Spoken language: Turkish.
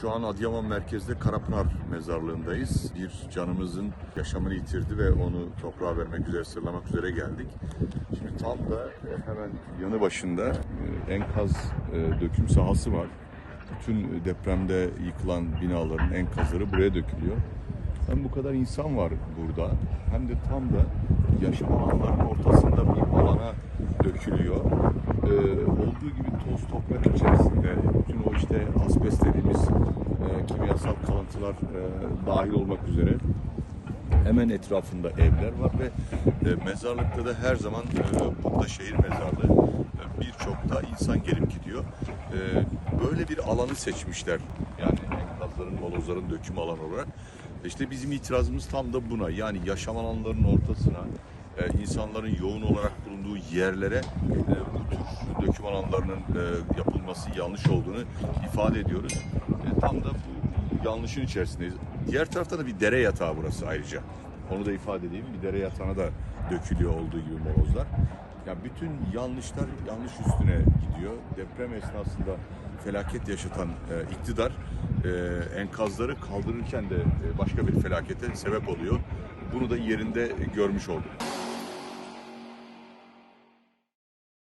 Şu an Adıyaman merkezde Karapınar mezarlığındayız. Bir canımızın yaşamını yitirdi ve onu toprağa vermek üzere, sırlamak üzere geldik. Şimdi tam da hemen yanı başında e, enkaz e, döküm sahası var. Bütün depremde yıkılan binaların enkazları buraya dökülüyor. Hem bu kadar insan var burada hem de tam da yaşam alanlarının ortasında bir alana dökülüyor. Ee, olduğu gibi toz toprak içerisinde bütün o işte asbest dediğimiz kimyasal kalıntılar e, dahil olmak üzere hemen etrafında evler var ve e, mezarlıkta da her zaman e, burada şehir mezarlığı e, birçok da insan gelip gidiyor. E, böyle bir alanı seçmişler. Yani enkazların, molozların döküm alanı olarak. İşte bizim itirazımız tam da buna. Yani yaşam alanlarının ortasına, e, insanların yoğun olarak bulunduğu yerlere e, bu tür döküm alanlarının e, yapılması yanlış olduğunu ifade ediyoruz. E, tam da bu yanlışın içerisindeyiz. Diğer tarafta da bir dere yatağı burası ayrıca. Onu da ifade edeyim. Bir dere yatağına da dökülüyor olduğu gibi molozlar. Ya bütün yanlışlar yanlış üstüne gidiyor. Deprem esnasında felaket yaşatan e, iktidar e, enkazları kaldırırken de e, başka bir felakete sebep oluyor. Bunu da yerinde görmüş olduk.